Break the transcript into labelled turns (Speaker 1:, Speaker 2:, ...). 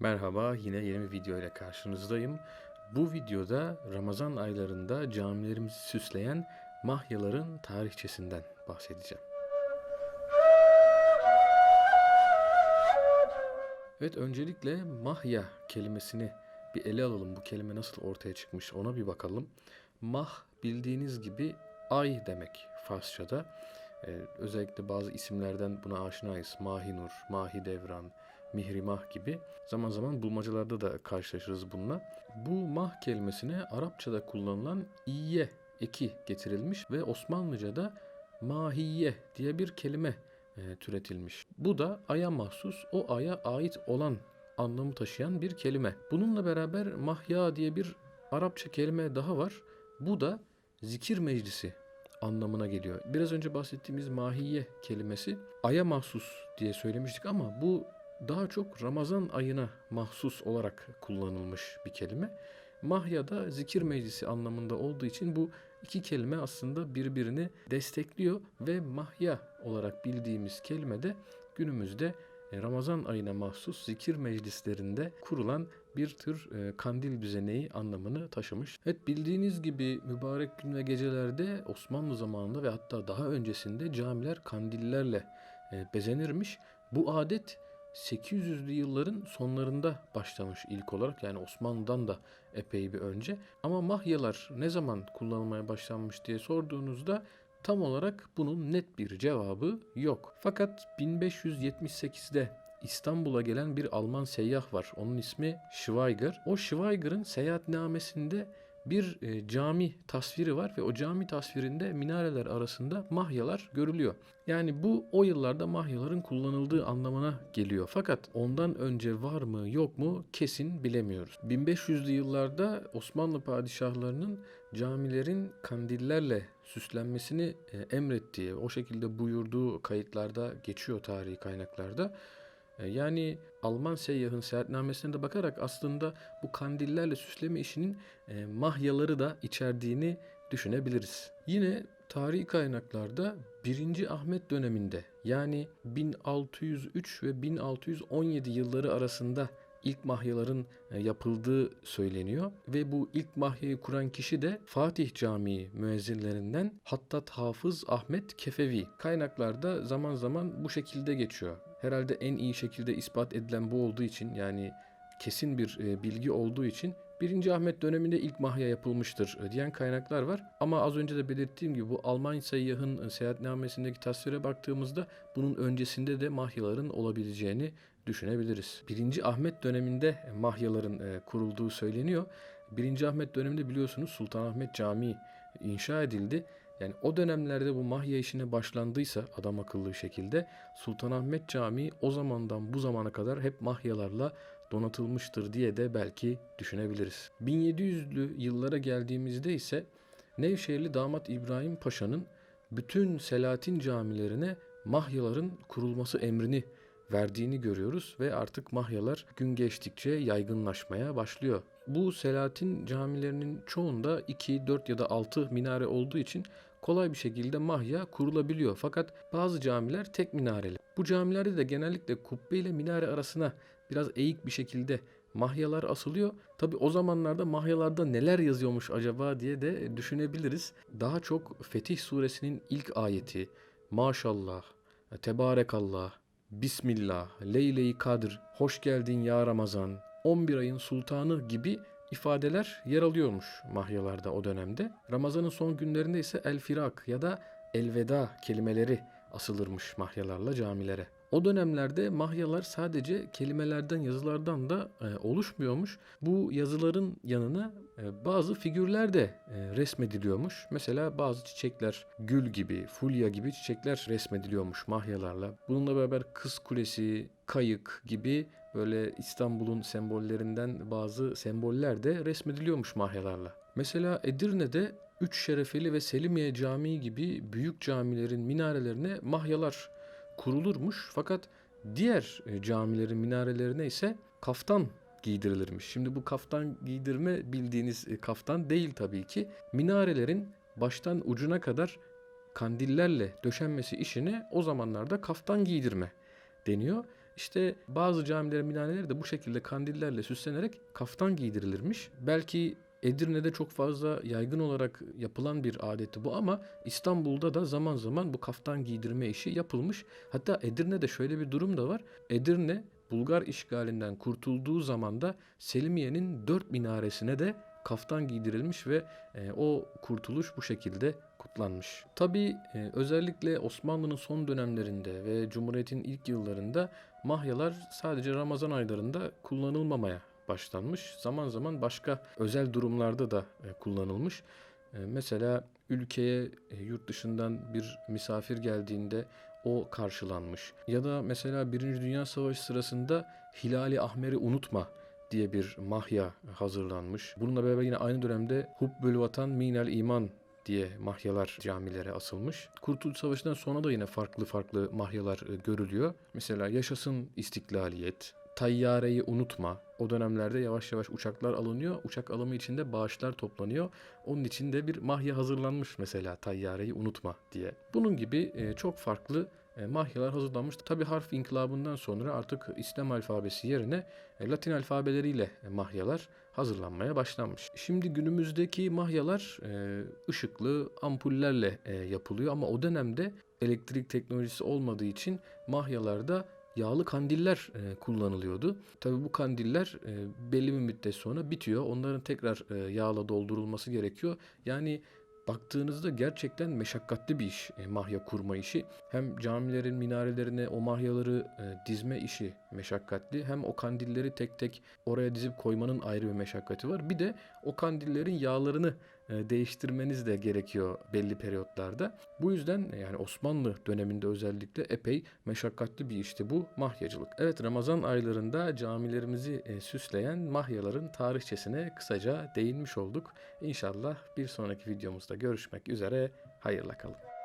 Speaker 1: Merhaba, yine yeni bir video ile karşınızdayım. Bu videoda Ramazan aylarında camilerimizi süsleyen mahyaların tarihçesinden bahsedeceğim. Evet, öncelikle mahya kelimesini bir ele alalım. Bu kelime nasıl ortaya çıkmış ona bir bakalım. Mah bildiğiniz gibi ay demek Farsçada. Ee, özellikle bazı isimlerden buna aşinayız. Mahinur, Mahidevran, Mihrimah gibi. Zaman zaman bulmacalarda da karşılaşırız bununla. Bu mah kelimesine Arapçada kullanılan iye eki getirilmiş ve Osmanlıca'da mahiye diye bir kelime e, türetilmiş. Bu da aya mahsus, o aya ait olan anlamı taşıyan bir kelime. Bununla beraber mahya diye bir Arapça kelime daha var. Bu da zikir meclisi anlamına geliyor. Biraz önce bahsettiğimiz mahiye kelimesi aya mahsus diye söylemiştik ama bu daha çok Ramazan ayına mahsus olarak kullanılmış bir kelime. Mahya da zikir meclisi anlamında olduğu için bu iki kelime aslında birbirini destekliyor ve mahya olarak bildiğimiz kelime de günümüzde e, Ramazan ayına mahsus zikir meclislerinde kurulan bir tür e, kandil düzeneği anlamını taşımış. Evet bildiğiniz gibi mübarek gün ve gecelerde Osmanlı zamanında ve hatta daha öncesinde camiler kandillerle e, bezenirmiş. Bu adet 800'lü yılların sonlarında başlamış ilk olarak yani Osmanlı'dan da epey bir önce. Ama mahyalar ne zaman kullanılmaya başlanmış diye sorduğunuzda tam olarak bunun net bir cevabı yok. Fakat 1578'de İstanbul'a gelen bir Alman seyyah var. Onun ismi Schweiger. O Schweiger'ın seyahatnamesinde bir e, cami tasviri var ve o cami tasvirinde minareler arasında mahyalar görülüyor. Yani bu o yıllarda mahyaların kullanıldığı anlamına geliyor. Fakat ondan önce var mı yok mu kesin bilemiyoruz. 1500'lü yıllarda Osmanlı padişahlarının camilerin kandillerle süslenmesini e, emrettiği, o şekilde buyurduğu kayıtlarda geçiyor tarihi kaynaklarda. E, Yani Alman seyyahın seyahatnamesine de bakarak aslında bu kandillerle süsleme işinin e, mahyaları da içerdiğini düşünebiliriz. Yine tarihi kaynaklarda 1. Ahmet döneminde yani 1603 ve 1617 yılları arasında ilk mahyaların e, yapıldığı söyleniyor ve bu ilk mahyayı kuran kişi de Fatih Camii müezzinlerinden Hattat Hafız Ahmet Kefevi. Kaynaklarda zaman zaman bu şekilde geçiyor. Herhalde en iyi şekilde ispat edilen bu olduğu için yani kesin bir e, bilgi olduğu için 1. Ahmet döneminde ilk mahya yapılmıştır e, diyen kaynaklar var. Ama az önce de belirttiğim gibi bu Alman seyyahın e, seyahatnamesindeki tasvire baktığımızda bunun öncesinde de mahyaların olabileceğini düşünebiliriz. 1. Ahmet döneminde mahyaların kurulduğu söyleniyor. 1. Ahmet döneminde biliyorsunuz Sultanahmet Camii inşa edildi. Yani o dönemlerde bu mahya işine başlandıysa adam akıllı bir şekilde Sultanahmet Camii o zamandan bu zamana kadar hep mahyalarla donatılmıştır diye de belki düşünebiliriz. 1700'lü yıllara geldiğimizde ise Nevşehirli damat İbrahim Paşa'nın bütün Selahattin camilerine mahyaların kurulması emrini verdiğini görüyoruz ve artık mahyalar gün geçtikçe yaygınlaşmaya başlıyor. Bu Selahattin camilerinin çoğunda 2, 4 ya da 6 minare olduğu için kolay bir şekilde mahya kurulabiliyor. Fakat bazı camiler tek minareli. Bu camilerde de genellikle kubbe ile minare arasına biraz eğik bir şekilde mahyalar asılıyor. Tabi o zamanlarda mahyalarda neler yazıyormuş acaba diye de düşünebiliriz. Daha çok Fetih suresinin ilk ayeti Maşallah, Tebarekallah, Bismillah, Leyle-i Kadr, Hoş geldin ya Ramazan, 11 ayın sultanı gibi ifadeler yer alıyormuş mahyalarda o dönemde. Ramazanın son günlerinde ise El Firak ya da Elveda kelimeleri asılırmış mahyalarla camilere. O dönemlerde mahyalar sadece kelimelerden, yazılardan da e, oluşmuyormuş. Bu yazıların yanına e, bazı figürler de e, resmediliyormuş. Mesela bazı çiçekler, gül gibi, fulya gibi çiçekler resmediliyormuş mahyalarla. Bununla beraber Kız Kulesi, kayık gibi böyle İstanbul'un sembollerinden bazı semboller de resmediliyormuş mahyalarla. Mesela Edirne'de Üç Şerefeli ve Selimiye Camii gibi büyük camilerin minarelerine mahyalar kurulurmuş. Fakat diğer e, camilerin minarelerine ise kaftan giydirilirmiş. Şimdi bu kaftan giydirme bildiğiniz e, kaftan değil tabii ki. Minarelerin baştan ucuna kadar kandillerle döşenmesi işine o zamanlarda kaftan giydirme deniyor. İşte bazı camilerin minareleri de bu şekilde kandillerle süslenerek kaftan giydirilirmiş. Belki Edirne'de çok fazla yaygın olarak yapılan bir adeti bu ama İstanbul'da da zaman zaman bu kaftan giydirme işi yapılmış. Hatta Edirne'de şöyle bir durum da var. Edirne Bulgar işgalinden kurtulduğu zaman da Selimiye'nin dört minaresine de kaftan giydirilmiş ve e, o kurtuluş bu şekilde kutlanmış. Tabii e, özellikle Osmanlı'nın son dönemlerinde ve Cumhuriyet'in ilk yıllarında mahyalar sadece Ramazan aylarında kullanılmamaya başlanmış. Zaman zaman başka özel durumlarda da e, kullanılmış. E, mesela ülkeye e, yurt dışından bir misafir geldiğinde o karşılanmış. Ya da mesela Birinci Dünya Savaşı sırasında Hilali Ahmer'i unutma diye bir mahya hazırlanmış. Bununla beraber yine aynı dönemde Hubbül Vatan Minel İman diye mahyalar camilere asılmış. Kurtuluş Savaşı'ndan sonra da yine farklı farklı mahyalar e, görülüyor. Mesela yaşasın istiklaliyet, tayyareyi unutma. O dönemlerde yavaş yavaş uçaklar alınıyor. Uçak alımı için de bağışlar toplanıyor. Onun için de bir mahya hazırlanmış mesela tayyareyi unutma diye. Bunun gibi e, çok farklı e, mahyalar hazırlanmış. Tabi harf inkılabından sonra artık İslam alfabesi yerine e, Latin alfabeleriyle e, mahyalar hazırlanmaya başlanmış. Şimdi günümüzdeki mahyalar ışıklı ampullerle yapılıyor ama o dönemde elektrik teknolojisi olmadığı için mahyalarda yağlı kandiller kullanılıyordu. Tabii bu kandiller belli bir müddet sonra bitiyor. Onların tekrar yağla doldurulması gerekiyor. Yani baktığınızda gerçekten meşakkatli bir iş e, mahya kurma işi. Hem camilerin minarelerine o mahyaları e, dizme işi meşakkatli. Hem o kandilleri tek tek oraya dizip koymanın ayrı bir meşakkati var. Bir de o kandillerin yağlarını değiştirmeniz de gerekiyor belli periyotlarda. Bu yüzden e, yani Osmanlı döneminde özellikle epey meşakkatli bir işti bu mahyacılık. Evet Ramazan aylarında camilerimizi e, süsleyen mahyaların tarihçesine kısaca değinmiş olduk. İnşallah bir sonraki videomuzda görüşmek üzere. Hayırla kalın.